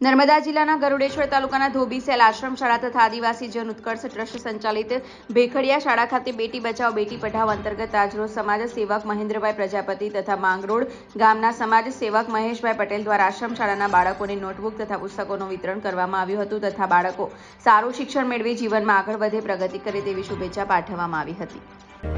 નર્મદા જિલ્લાના ગરુડેશ્વર તાલુકાના ધોબી સેલ આશ્રમ શાળા તથા આદિવાસી જન ઉત્કર્ષ ટ્રસ્ટ સંચાલિત ભેખડિયા શાળા ખાતે બેટી બચાવ, બેટી પઢાવ અંતર્ગત આજરોજ સમાજ સેવક મહેન્દ્રભાઈ પ્રજાપતિ તથા માંગરોળ ગામના સમાજ સેવક મહેશભાઈ પટેલ દ્વારા આશ્રમ શાળાના બાળકોને નોટબુક તથા પુસ્તકોનું વિતરણ કરવામાં આવ્યું હતું તથા બાળકો સારું શિક્ષણ મેળવી જીવનમાં આગળ વધે, પ્રગતિ કરે તેવી શુભેચ્છા પાઠવવામાં આવી હતી.